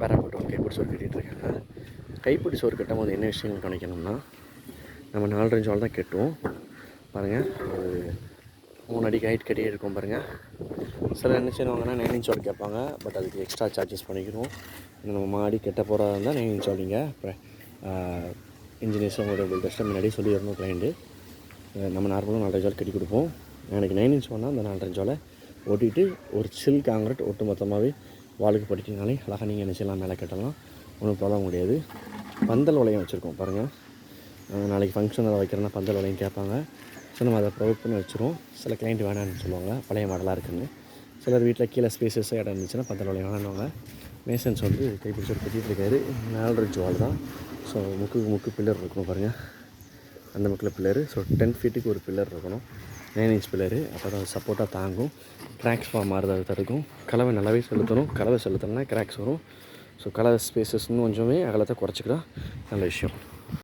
பேராப்பட்டு கைப்பிடி சோறு கட்டிகிட்ருக்காங்க கைப்பிடி சோறு கட்டும் போது என்ன விஷயங்கள் கவனிக்கணும்னா நம்ம நாலரை இன்ச் தான் கட்டுவோம். பாருங்கள் ஒரு மூணு அடிக்கு ஹைட் கட்டியே இருக்கும் பாருங்கள் சில என்ன செய்வாங்கன்னா நைன் இன்ச் வால் கேட்பாங்க. பட் அதுக்கு எக்ஸ்ட்ரா சார்ஜஸ் பண்ணிக்கிறோம் நம்ம மாடி கெட்ட போகிறதா இருந்தால் நைன் இன்ச் இப்போ அப்புறம் இன்ஜினியர்ஸ் உங்களோட பெஸ்ட்டாக முன்னாடியே சொல்லிடணும் கிளைண்ட்டு நம்ம நார்மலாக நாலரை வால் கட்டி கொடுப்போம். எனக்கு நைன் இன்ச் வேணால் அந்த நாலரை வாலை ஓட்டிட்டு ஒரு சில் காங்கிரட் ஒட்டு மொத்தமாகவே வாளுக்கு படிட்டிங்கனாலே அழகாக நீங்கள் நினைச்சலாம் மேலே கட்டலாம். ஒன்றும் ப்ராப்ளம் கிடையாது. பந்தல் வளையம் வச்சுருக்கோம் பாருங்கள் நாளைக்கு ஃபங்க்ஷன் அதை வைக்கிறேன்னா பந்தல் வளையம் கேட்பாங்க. ஸோ நம்ம அதை ப்ரொவைட் பண்ணி வச்சுருவோம். சில கிளைண்ட் வேணாம்னு சொல்லுவாங்க பழைய மாடலாக இருக்குன்னு. சிலர் வீட்டில் கீழே ஸ்பேசஸ் இடம் இருந்துச்சுன்னா பந்தல் வளையம் வேணான்னுவாங்க மேசன்ஸ் வந்து கைப்பிடிச்சு ஒரு கட்டிகிட்டு இருக்காரு. நாலரை ஜுவால் தான். ஸோ முக்கு முக்கு பில்லர் இருக்கணும் பாருங்கள் அந்த முக்கில் பில்லர். ஸோ டென் ஃபீட்டுக்கு ஒரு பில்லர் இருக்கணும். நைன் இன்ச் பில்லரு அப்போ தான் சப்போர்ட்டாக தாங்கும். கிராக்ஸ் ஃபார்ம் மாறுறது தடுக்கும். கலவை நல்லாவே செலுத்தணும். கலவை செலுத்தணும்னா கிராக்ஸ் வரும். ஸோ கலவை ஸ்பேசஸ்ன்னு இன்னும் கொஞ்சமே அகலத்தை குறைச்சிக்கிட்டா நல்ல விஷயம்.